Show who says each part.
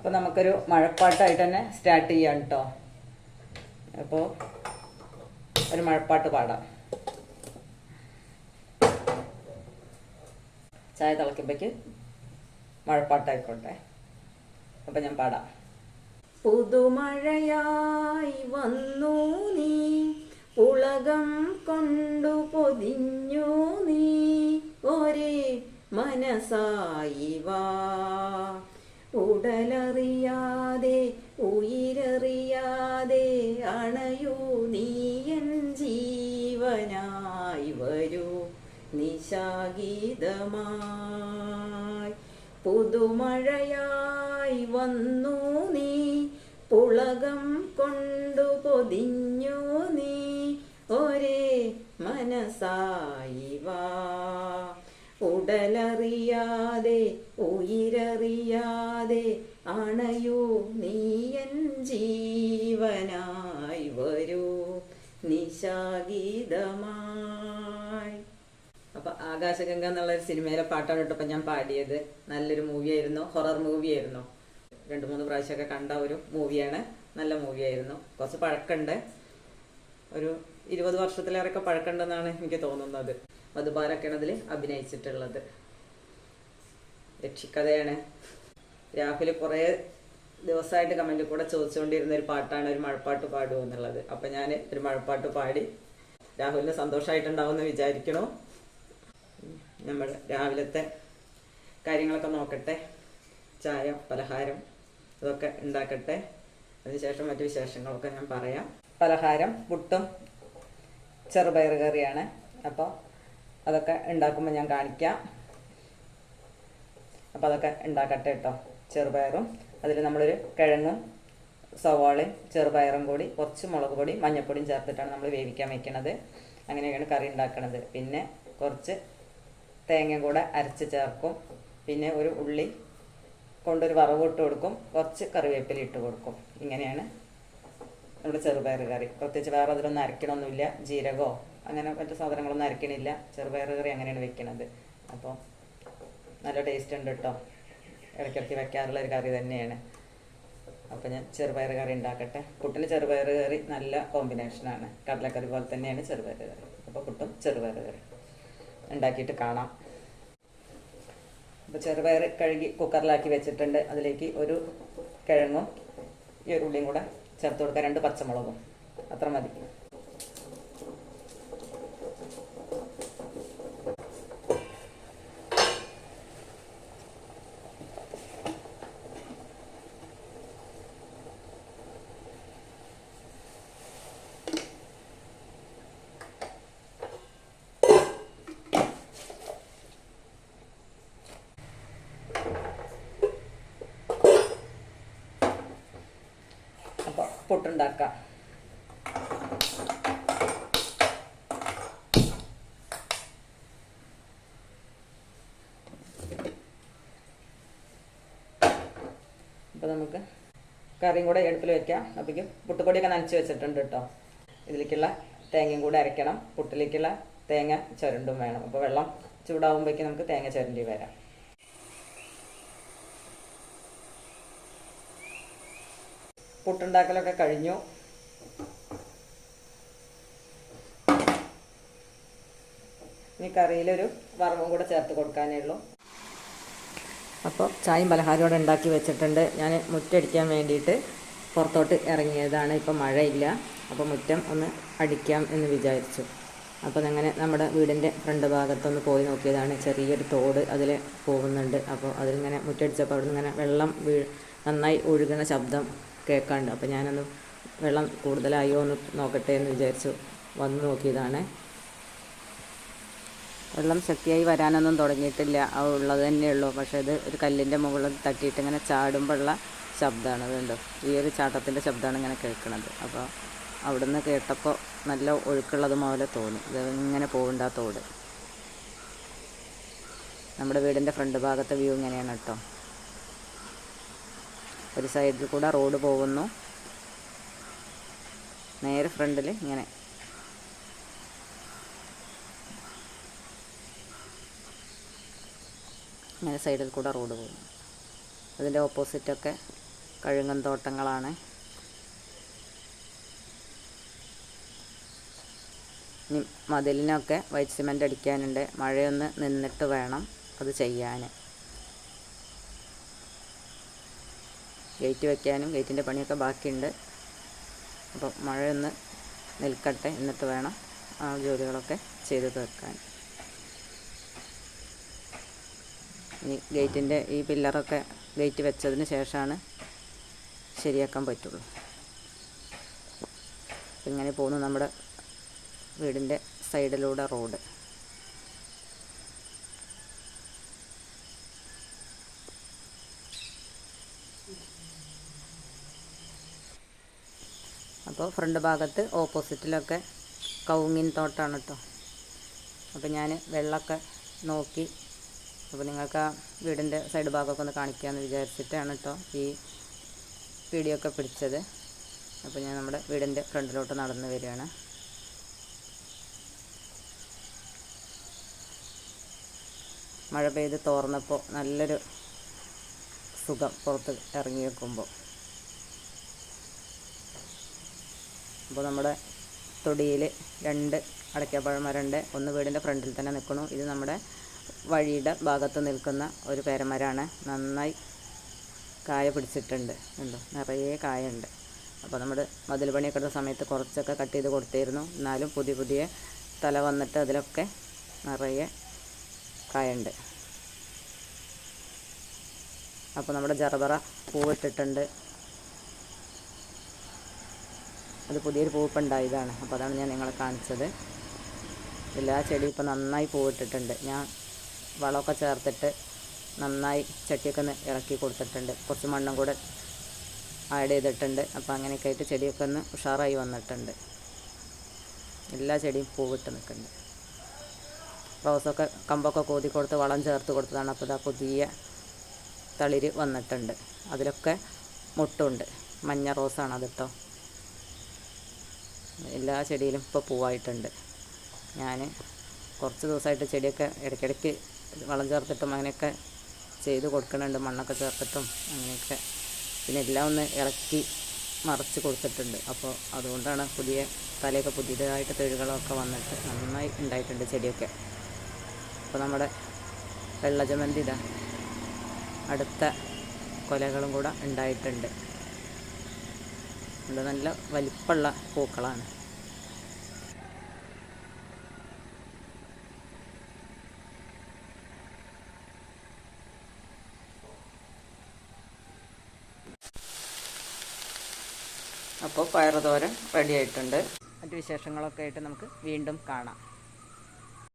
Speaker 1: അപ്പോൾ നമുക്കൊരു മഴപ്പാട്ടായിട്ട് തന്നെ സ്റ്റാർട്ട് ചെയ്യാം കേട്ടോ അപ്പോൾ ഒരു മഴപ്പാട്ട് പാടാം. ചായ തിളക്കുമ്പോഴേക്ക് മഴപ്പാട്ടായിക്കോട്ടെ. അപ്പം ഞാൻ പാടാം. പുതുമഴയായി വന്നു നീ പുളകം കൊണ്ടു പൊതിഞ്ഞു നീ ഒരേ മനസായി വാ. ഉടലറിയാതെ ഉയരറിയാതെ അണയൂ നീയൻ ജീവനായി വരൂ നിശാഗീതമായി. പുതുമഴയായി വന്നു നീ പുളകം കൊണ്ടു പൊതിഞ്ഞു നീ ഒരേ മനസായി വാ. ഉടലറിയാതെ ഉയരറിയാതെ അണയൂ നീയൻ ജീവനായി വരൂ. നിശാഗീതമായി. അപ്പൊ ആകാശഗംഗ എന്നുള്ള ഒരു സിനിമയിലെ പാട്ടാണ് കേട്ടോ ഞാൻ പാടിയത്. നല്ലൊരു മൂവിയായിരുന്നു. ഹൊറർ മൂവിയായിരുന്നു. രണ്ട് മൂന്ന് പ്രാവശ്യമൊക്കെ കണ്ട ഒരു മൂവിയാണ്. നല്ല മൂവിയായിരുന്നു. കുറച്ച് പഴക്കമുണ്ട് ഒരു ഇരുപത് വർഷത്തിലേറെയൊക്കെ പഴക്കമുണ്ടെന്നാണ് എനിക്ക് തോന്നുന്നത്. മധുബാലൊക്കെയാണ് അതിൽ അഭിനയിച്ചിട്ടുള്ളത്. രക്ഷിക്കഥയാണ് രാഹുൽ കുറേ ദിവസമായിട്ട് കമന്റിൽ കൂടെ ചോദിച്ചുകൊണ്ടിരുന്ന ഒരു പാട്ടാണ് ഒരു മഴപ്പാട്ട് പാടുമോ എന്നുള്ളത്. അപ്പം ഞാൻ ഒരു മഴപ്പാട്ട് പാടി രാഹുലിന് സന്തോഷമായിട്ടുണ്ടാവുമെന്ന് വിചാരിക്കണോ. നമ്മൾ രാവിലത്തെ കാര്യങ്ങളൊക്കെ നോക്കട്ടെ. ചായ പലഹാരം ഇതൊക്കെ ഉണ്ടാക്കട്ടെ. അതിനുശേഷം മറ്റു വിശേഷങ്ങളൊക്കെ ഞാൻ പറയാം. പലഹാരം പുട്ടും ചെറുപയർ കറിയാണ് അപ്പോൾ അതൊക്കെ ഉണ്ടാക്കുമ്പോൾ ഞാൻ കാണിക്കാം. അപ്പോൾ അതൊക്കെ ഉണ്ടാക്കട്ടെ കേട്ടോ ചെറുപയറും അതിൽ നമ്മളൊരു കിഴങ്ങും സവാളയും ചെറുപയറും കൂടി കുറച്ച് മുളക് പൊടി മഞ്ഞൾപ്പൊടിയും ചേർത്തിട്ടാണ് നമ്മൾ വേവിക്കാൻ വെക്കണത്. അങ്ങനെയൊക്കെയാണ് കറി ഉണ്ടാക്കണത്. പിന്നെ കുറച്ച് തേങ്ങയും കൂടെ അരച്ച് ചേർക്കും. പിന്നെ ഒരു ഉള്ളി കൊണ്ടൊരു വറവ് ഇട്ട് കൊടുക്കും. കുറച്ച് കറിവേപ്പില ഇട്ട് കൊടുക്കും. ഇങ്ങനെയാണ് നമ്മുടെ ചെറുപയർ കറി. പ്രത്യേകിച്ച് വേറെ അതിലൊന്നും അരക്കണമൊന്നുമില്ല ജീരകമോ അങ്ങനെ മറ്റു സാധനങ്ങളൊന്നും അരക്കണില്ല. ചെറുപയർ കറി അങ്ങനെയാണ് വെക്കണത്. അപ്പോൾ നല്ല ടേസ്റ്റ് ഉണ്ട് കേട്ടോ ഇടയ്ക്കിടയ്ക്ക് വെക്കാറുള്ള ഒരു കറി തന്നെയാണ്. അപ്പോൾ ഞാൻ ചെറുപയർ കറി ഉണ്ടാക്കട്ടെ. പുട്ടിന് ചെറുപയർ കറി നല്ല കോമ്പിനേഷനാണ് കടലക്കറി പോലെ തന്നെയാണ് ചെറുപയർ കറി. അപ്പോൾ പുട്ടും ചെറുപയർ കറി. ഉണ്ടാക്കിയിട്ട് കാണാം. അപ്പോൾ ചെറുപയർ കഴുകി കുക്കറിലാക്കി വെച്ചിട്ടുണ്ട്. അതിലേക്ക് ഒരു കിഴങ്ങും ഈ ഒരു ഉള്ളിയും കൂടെ ചേർത്ത് കൊടുക്കുക രണ്ട് പച്ചമുളകും. അത്ര മതി. അപ്പോൾ അപ്പോൾ നമുക്ക് കറിയും കൂടെ അടുപ്പിൽ വെക്കാം. അപ്പോഴേക്കും പുട്ടുപൊടിയൊക്കെ നനച്ച് വെച്ചിട്ടുണ്ട് കേട്ടോ. ഇതിലേക്കുള്ള തേങ്ങയും കൂടെ അരയ്ക്കണം. പുട്ടിലേക്കുള്ള തേങ്ങ ചുരണ്ടും വേണം. അപ്പോൾ വെള്ളം ചൂടാവുമ്പോഴേക്കും നമുക്ക് തേങ്ങ ചുരണ്ടി വരാം. പുട്ടുണ്ടാക്കലൊക്കെ കഴിഞ്ഞു. ഇനി കറിയിലൊരു വറവും കൂടെ ചേർത്ത് കൊടുക്കാനേ ഉള്ളൂ. അപ്പോൾ ചായയും പലഹാരം ഇവിടെ ഉണ്ടാക്കി വെച്ചിട്ടുണ്ട്. ഞാൻ മുറ്റടിക്കാൻ വേണ്ടിയിട്ട് പുറത്തോട്ട് ഇറങ്ങിയതാണ്. ഇപ്പം മഴയില്ല. അപ്പോൾ മുറ്റം ഒന്ന് അടിക്കാം എന്ന് വിചാരിച്ചു. അപ്പോൾ അങ്ങനെ നമ്മുടെ വീടിന്റെ ഫ്രണ്ട് ഭാഗത്തൊന്ന് പോയി നോക്കിയതാണ്. ചെറിയൊരു തോട് അതിൽ പോകുന്നുണ്ട്. അപ്പോൾ അതിലിങ്ങനെ മുറ്റടിച്ചപ്പോൾ അവിടെ നിന്ന് ഇങ്ങനെ വെള്ളം വീ നന്നായി ഒഴുകുന്ന ശബ്ദം കേൾക്കാണ്ട്. അപ്പോൾ ഞാനൊന്ന് വെള്ളം കൂടുതലായോ എന്ന് നോക്കട്ടെ എന്ന് വിചാരിച്ചു. വന്ന് നോക്കിയതാണ്. വെള്ളം ശക്തിയായി വരാനൊന്നും തുടങ്ങിയിട്ടില്ല. ഉള്ളത് തന്നെയുള്ളൂ പക്ഷേ ഇത് ഒരു കല്ലിന്റെ മുകളിൽ തട്ടിയിട്ട് ഇങ്ങനെ ചാടുമ്പോഴുള്ള ശബ്ദമാണ് അതുണ്ടോ ഈ ഒരു ചാട്ടത്തിന്റെ ശബ്ദമാണ് ഇങ്ങനെ കേൾക്കുന്നത് അപ്പോൾ അവിടുന്ന് കേട്ടപ്പോൾ നല്ല ഒഴുക്കുള്ളത് പോലെ തോന്നി. ഇത് ഇങ്ങനെ പോകണ്ട തോട്. നമ്മുടെ വീടിന്റെ ഫ്രണ്ട് ഭാഗത്തെ വ്യൂ ഇങ്ങനെയാണ് കേട്ടോ. ഒരു സൈഡിൽ കൂടെ റോഡ് പോകുന്നു. നേരെ ഫ്രണ്ടിൽ ഇങ്ങനെ. ഇങ്ങനെ സൈഡിൽ കൂടെ റോഡ് പോകുന്നു. അതിന്റെ ഓപ്പോസിറ്റൊക്കെ കഴുങ്ങൻ തോട്ടങ്ങളാണ്. മതിലിനൊക്കെ വൈറ്റ് സിമെന്റ് അടിക്കാനുണ്ട്. മഴയൊന്ന് നിന്നിട്ട് വേണം അത് ചെയ്യാൻ. ഗേറ്റ് വെക്കാനും ഗേറ്റിന്റെ പണിയൊക്കെ ബാക്കിയുണ്ട്. അപ്പോൾ മഴയൊന്ന് നിൽക്കട്ടെ എന്നിട്ട് വേണം ആ ജോലികളൊക്കെ ചെയ്ത് തീർക്കാൻ. ഇനി ഗേറ്റിന്റെ ഈ പില്ലറൊക്കെ ഗേറ്റ് വെച്ചതിന് ശേഷമാണ് ശരിയാക്കാൻ പറ്റുള്ളൂ. അപ്പം ഇങ്ങനെ പോകുന്നു നമ്മുടെ വീടിന്റെ സൈഡിലൂടെ റോഡ്. അപ്പോൾ ഫ്രണ്ട് ഭാഗത്ത് ഓപ്പോസിറ്റിലൊക്കെ കൗങ്ങിൻ തോട്ടാണ് കേട്ടോ അപ്പോൾ ഞാൻ വെള്ളമൊക്കെ നോക്കി. അപ്പോൾ നിങ്ങൾക്ക് ആ വീടിന്റെ സൈഡ് ഭാഗമൊക്കെ ഒന്ന് കാണിക്കാമെന്ന് വിചാരിച്ചിട്ടാണ് കേട്ടോ ഈ വീഡിയോ ഒക്കെ പിടിച്ചത്. അപ്പോൾ ഞാൻ നമ്മുടെ വീടിന്റെ ഫ്രണ്ടിലോട്ട് നടന്നു വരികയാണ്. മഴ പെയ്ത് തോർന്നപ്പോൾ നല്ലൊരു സുഖം പുറത്ത് ഇറങ്ങി വെക്കുമ്പോൾ അപ്പോൾ നമ്മുടെ തൊടിയിൽ രണ്ട് അടയ്ക്കാപ്പഴ മരമുണ്ട് ഒന്ന് വീടിന്റെ ഫ്രണ്ടിൽ തന്നെ നിൽക്കണു ഇത് നമ്മുടെ വഴിയുടെ ഭാഗത്ത് നിൽക്കുന്ന ഒരു പേരമരമാണ്. നന്നായി കായ പിടിച്ചിട്ടുണ്ട്. ഉണ്ടോ നിറയെ കായുണ്ട്. അപ്പോൾ നമ്മുടെ മതിൽ പണിയൊക്കെ സമയത്ത് കുറച്ചൊക്കെ കട്ട് ചെയ്ത് കൊടുത്തിരുന്നു. എന്നാലും പുതിയ പുതിയ തല വന്നിട്ട് അതിലൊക്കെ നിറയെ കായുണ്ട്. അപ്പോൾ നമ്മുടെ ജറബറ പൂവിട്ടിട്ടുണ്ട്. അത് പുതിയൊരു പൂവുണ്ടായതാണ് അപ്പോൾ അതാണ് ഞാൻ നിങ്ങളെ കാണിച്ചത്. എല്ലാ ചെടിയും ഇപ്പോൾ നന്നായി പൂവിട്ടിട്ടുണ്ട്. ഞാൻ വളമൊക്കെ ചേർത്തിട്ട് നന്നായി ചട്ടിയൊക്കെ ഒന്ന് ഇറക്കി കൊടുത്തിട്ടുണ്ട്. കുറച്ച് മണ്ണും കൂടെ ആഡ് ചെയ്തിട്ടുണ്ട്. അപ്പോൾ അങ്ങനെയൊക്കെ ആയിട്ട് ചെടിയൊക്കെ ഒന്ന് ഉഷാറായി വന്നിട്ടുണ്ട്. എല്ലാ ചെടിയും പൂവിട്ട് നിൽക്കുന്നുണ്ട്. റോസൊക്കെ കമ്പൊക്കെ കോതി കൊടുത്ത് വളം ചേർത്ത് കൊടുത്തതാണ്. അപ്പോൾ ഇതാ പുതിയ തളിര് വന്നിട്ടുണ്ട്. അതിലൊക്കെ മുട്ടുണ്ട്. മഞ്ഞ റോസാണ് അത് കേട്ടോ എല്ലാ ചെടിയിലും ഇപ്പോൾ പൂവായിട്ടുണ്ട്. ഞാൻ കുറച്ച് ദിവസമായിട്ട് ചെടിയൊക്കെ ഇടയ്ക്കിടയ്ക്ക് വളം ചേർത്തിട്ടും അങ്ങനെയൊക്കെ ചെയ്ത് കൊടുക്കുന്നുണ്ട് മണ്ണൊക്കെ ചേർത്തിട്ടും അങ്ങനെയൊക്കെ. പിന്നെ എല്ലാം ഒന്ന് ഇളക്കി മറച്ച് കൊടുത്തിട്ടുണ്ട്. അപ്പോൾ അതുകൊണ്ടാണ് പുതിയ തലയൊക്കെ പുതിയതായിട്ട് തെഴുകളൊക്കെ വന്നിട്ട് നന്നായി ഉണ്ടായിട്ടുണ്ട് ചെടിയൊക്കെ. അപ്പോൾ നമ്മുടെ വെള്ളജമന്തി അടുത്ത കൊലകളും കൂടെ ഉണ്ടായിട്ടുണ്ട്. ഇത് നല്ല വലിപ്പമുള്ള പൂക്കളാണ്. അപ്പോൾ പയറുതോരൻ റെഡി ആയിട്ടുണ്ട് മറ്റു വിശേഷങ്ങളൊക്കെ ആയിട്ട് നമുക്ക് വീണ്ടും കാണാം.